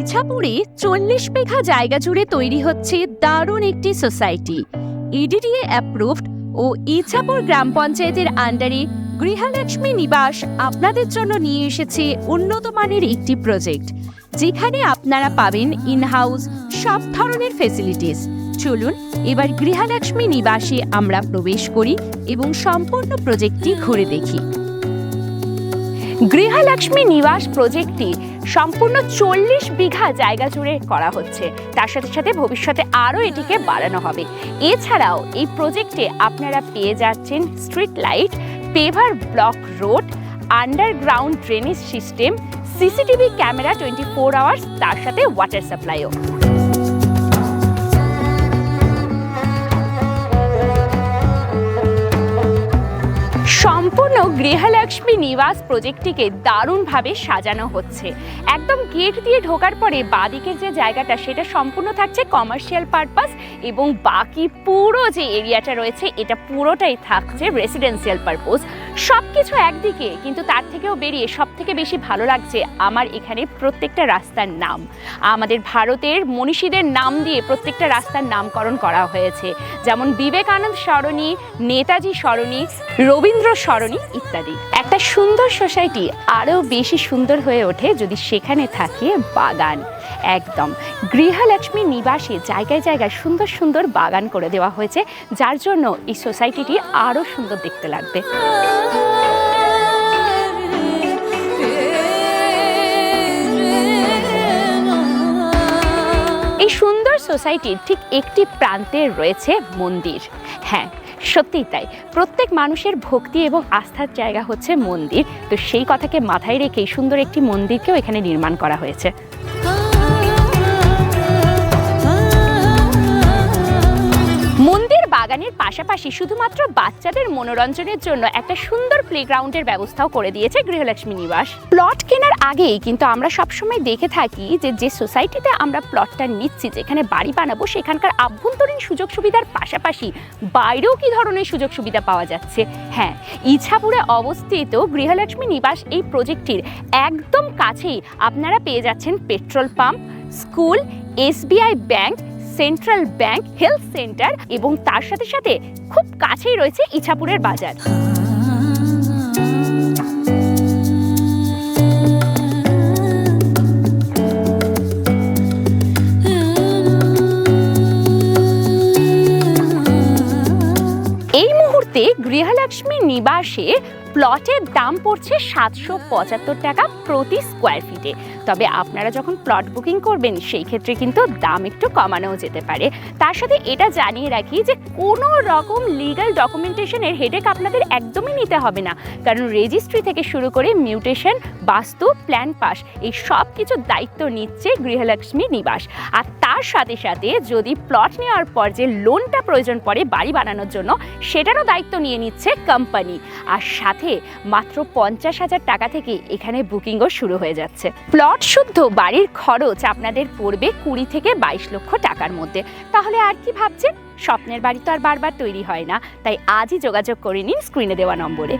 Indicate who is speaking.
Speaker 1: ইছাপুরে চল্লিশ বিঘা জায়গা জুড়ে তৈরি হচ্ছে দারুণ একটি সোসাইটি। ইডিডিএ অ্যাপ্রুভড ও ইছাপুর গ্রাম পঞ্চায়েতের আন্ডারে গৃহলক্ষ্মী নিবাস আপনাদের জন্য নিয়ে এসেছে উন্নত মানের একটি প্রজেক্ট যেখানে আপনারা পাবেন ইনহাউস সব ধরনের ফেসিলিটিস চলুন, এবার গৃহলক্ষ্মী নিবাসে আমরা প্রবেশ করি এবং সম্পূর্ণ প্রজেক্টটি ঘুরে দেখি। গৃহলক্ষ্মী নিবাস প্রজেক্টটি সম্পূর্ণ চল্লিশ বিঘা জায়গা জুড়ে করা হচ্ছে। তার সাথে সাথে ভবিষ্যতে আরও এটিকে বাড়ানো হবে। এছাড়াও এই প্রজেক্টে আপনারা পেয়ে যাচ্ছেন street light, paver block road, underground drainage system, CCTV camera twenty four hours, তার সাথে ওয়াটার সাপ্লাইও গৃহলক্ষ্মী নিবাস প্রজেক্টটিকে দারুণভাবে সাজানো হচ্ছে। একদম গেট দিয়ে ঢোকার পরে বাদিকের যে জায়গাটা, সেটা সম্পূর্ণ থাকছে কমার্শিয়াল পারপাস এবং বাকি পুরো যে এরিয়াটা রয়েছে, এটা পুরোটাই থাকছে রেসিডেন্সিয়াল পারপোজ সব কিছু একদিকে, কিন্তু তার থেকেও বেরিয়ে সব থেকে বেশি ভালো লাগছে আমার এখানে প্রত্যেকটা রাস্তার নাম। আমাদের ভারতের মনীষীদের নাম দিয়ে প্রত্যেকটা রাস্তার নামকরণ করা হয়েছে। যেমন বিবেকানন্দ সরণি, নেতাজি সরণি, রবীন্দ্র সরণি ইত্যাদি। একটা সুন্দর সোসাইটি আরও বেশি সুন্দর হয়ে ওঠে যদি সেখানে থাকে বাগান। একদম। গৃহলক্ষ্মী নিবাসে জায়গায় জায়গায় সুন্দর সুন্দর বাগান করে দেওয়া হয়েছে, যার জন্য এই সোসাইটিটি আরও সুন্দর দেখতে লাগবে। এই সুন্দর সোসাইটির ঠিক একটি প্রান্তে রয়েছে মন্দির। হ্যাঁ সত্যিই তাই। প্রত্যেক মানুষের ভক্তি এবং আস্থার জায়গা হচ্ছে মন্দির। তো সেই কথাকে মাথায় রেখেই সুন্দর একটি মন্দিরকেও এখানে নির্মাণ করা হয়েছে। পাশাপাশি শুধুমাত্র বাচ্চাদের মনোরঞ্জনের জন্য একটা সুন্দর প্লেগ্রাউন্ডের ব্যবস্থাও করে দিয়েছে গৃহলক্ষ্মী নিবাস। প্লট কেনার আগেই কিন্তু আমরা সবসময় দেখে থাকি যে যে সোসাইটিতে আমরা প্লটটা নিচ্ছি, যেখানে বাড়ি বানাবো, সেখানকার আভ্যন্তরীণ সুযোগ সুবিধার পাশাপাশি বাইরেও কি ধরনের সুযোগ সুবিধা পাওয়া যাচ্ছে? হ্যাঁ ইছাপুরে অবস্থিত গৃহলক্ষ্মী নিবাস এই প্রজেক্টটির একদম কাছেই আপনারা পেয়ে যাচ্ছেন petrol pump school SBI bank central bank health centre এবং তার সাথে সাথে খুব কাছেই রয়েছে ইছাপুরের বাজার। এই মুহূর্তে গৃহলক্ষ্মী নিবাসে প্লটের দাম পড়ছে সাতশো পঁচাত্তর টাকা প্রতি স্কোয়ার ফিটে তবে আপনারা যখন প্লট বুকিং করবেন, সেই ক্ষেত্রে কিন্তু দাম একটু কমানোও যেতে পারে। তার সাথে এটা জানিয়ে রাখি যে, কোনো রকম লিগ্যাল ডকুমেন্টেশনের হেডেক আপনাদের একদমই নিতে হবে না। কারণ রেজিস্ট্রি থেকে শুরু করে মিউটেশন বাস্তু প্ল্যান পাস এই সব কিছুর দায়িত্ব নিচ্ছে গৃহলক্ষ্মী নিবাস। আর তার সাথে সাথে যদি প্লট নেওয়ার পর যে লোনটা প্রয়োজন পড়ে বাড়ি বানানোর জন্য, সেটারও দায়িত্ব নিয়ে নিচ্ছে কোম্পানি আর সাথে মাত্র পঞ্চাশ হাজার টাকা থেকে এখানে বুকিংও শুরু হয়ে যাচ্ছে। প্লট শুদ্ধ বাড়ির খরচ আপনাদের পড়বে কুড়ি থেকে বাইশ লক্ষ টাকার মধ্যে। তাহলে আর কি ভাবছেন? স্বপ্নের বাড়ি তো আর বারবার তৈরি হয় না, তাই আজই যোগাযোগ করে নিন স্ক্রিনে দেওয়া নম্বরে।